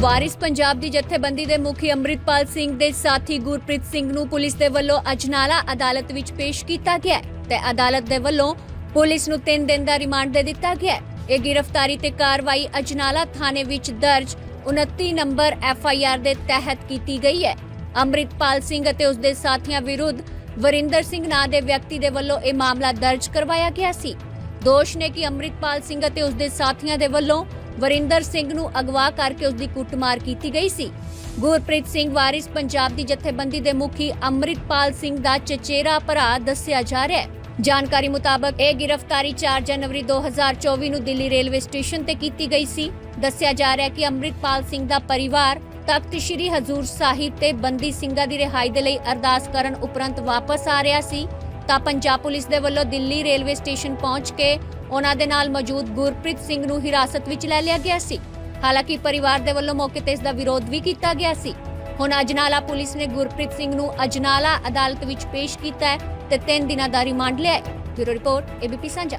ਵਾਰਿਸ ਪੰਜਾਬ ਦੀ ਜਥੇਬੰਦੀ ਦੇ ਮੁਖੀ ਅੰਮ੍ਰਿਤਪਾਲ ਸਿੰਘ ਦੇ ਸਾਥੀ ਗੁਰਪ੍ਰੀਤ ਸਿੰਘ ਨੂੰ ਪੁਲਿਸ ਦੇ ਵੱਲੋਂ ਅਜਨਾਲਾ ਅਦਾਲਤ ਵਿੱਚ ਪੇਸ਼ ਕੀਤਾ ਗਿਆ ਤੇ ਅਦਾਲਤ ਦੇ ਵੱਲੋਂ ਪੁਲਿਸ ਨੂੰ 3 ਦਿਨ ਦਾ ਰਿਮਾਂਡ ਦੇ ਦਿੱਤਾ ਗਿਆ ਇਹ ਗ੍ਰਿਫਤਾਰੀ ਤੇ ਕਾਰਵਾਈ ਅਜਨਾਲਾ ਥਾਣੇ ਵਿੱਚ ਦਰਜ 29 ਨੰਬਰ ਐਫ ਆਈ ਆਰ ਦੇ ਤਹਿਤ ਕੀਤੀ ਗਈ ਹੈ। ਅੰਮ੍ਰਿਤਪਾਲ ਸਿੰਘ ਅਤੇ ਉਸ ਦੇ ਸਾਥੀਆਂ ਵਿਰੁੱਧ ਵਰਿੰਦਰ ਸਿੰਘ ਨਾਂ ਦੇ ਵਿਅਕਤੀ ਦੇ ਵੱਲੋਂ ਇਹ ਮਾਮਲਾ ਦਰਜ ਕਰਵਾਇਆ ਗਿਆ ਸੀ। ਦੋਸ਼ ਨੇ ਕਿ ਅੰਮ੍ਰਿਤਪਾਲ ਸਿੰਘ ਅਤੇ ਉਸ ਦੇ ਸਾਥੀਆਂ ਦੇ ਵੱਲੋਂ ਵਰਿੰਦਰ ਸਿੰਘ ਨੂੰ ਅਗਵਾ ਕਰਕੇ ਉਸ ਦੀ ਕੁੱਟਮਾਰ ਕੀਤੀ ਗਈ ਸੀ। ਗੁਰਪ੍ਰੀਤ ਸਿੰਘ ਵਾਰਿਸ ਪੰਜਾਬ ਦੀ ਜਥੇਬੰਦੀ ਦੇ ਮੁਖੀ ਅੰਮ੍ਰਿਤਪਾਲ ਸਿੰਘ ਦਾ ਚਚੇਰਾ ਭਰਾ ਦੱਸਿਆ ਜਾ ਰਿਹਾ ਹੈ। ਜਾਣਕਾਰੀ ਮੁਤਾਬਕ ਇਹ ਗ੍ਰਿਫਤਾਰੀ 4 ਜਨਵਰੀ 2024 ਨੂੰ ਦਿੱਲੀ ਰੇਲਵੇ ਸਟੇਸ਼ਨ ਤੇ ਕੀਤੀ ਗਈ ਸੀ। ਦੱਸਿਆ ਜਾ ਰਿਹਾ ਹੈ ਕਿ ਅੰਮ੍ਰਿਤਪਾਲ ਸਿੰਘ ਦਾ ਪਰਿਵਾਰ ਤਖਤ ਸ੍ਰੀ ਹਜ਼ੂਰ ਸਾਹਿਬ ਤੇ ਬੰਦੀ ਸਿੰਘਾਂ ਦੀ ਰਿਹਾਈ ਦੇ ਲਈ ਅਰਦਾਸ ਕਰਨ ਉਪਰੰਤ ਵਾਪਸ ਆ ਰਿਹਾ ਸੀ। ਤਾਂ ਪੰਜਾਬ ਪੁਲਿਸ ਦੇ ਵੱਲੋਂ ਦਿੱਲੀ ਰੇਲਵੇ ਸਟੇਸ਼ਨ ਪਹੁੰਚ ਕੇ ਉਹਨਾਂ ਦੇ ਨਾਲ ਮੌਜੂਦ ਗੁਰਪ੍ਰੀਤ ਸਿੰਘ ਨੂੰ ਹਿਰਾਸਤ ਵਿੱਚ ਲੈ ਲਿਆ ਗਿਆ ਸੀ। ਹਾਲਾਂਕਿ ਪਰਿਵਾਰ ਦੇ ਵੱਲੋਂ ਮੌਕੇ ਤੇ ਇਸ ਦਾ ਵਿਰੋਧ ਵੀ ਕੀਤਾ ਗਿਆ ਸੀ। ਹੁਣ ਅਜਨਾਲਾ ਪੁਲਿਸ ਨੇ ਗੁਰਪ੍ਰੀਤ ਸਿੰਘ ਨੂੰ ਅਜਨਾਲਾ ਅਦਾਲਤ ਵਿੱਚ ਪੇਸ਼ ਕੀਤਾ ਹੈ ਤੇ 3 ਦਿਨਾਂ ਦਾ ਰਿਮਾਂਡ ਲਿਆ ਹੈ। ਬਿਊਰੋ ਰਿਪੋਰਟ ਏਬੀਪੀ ਸਾਂਝਾ।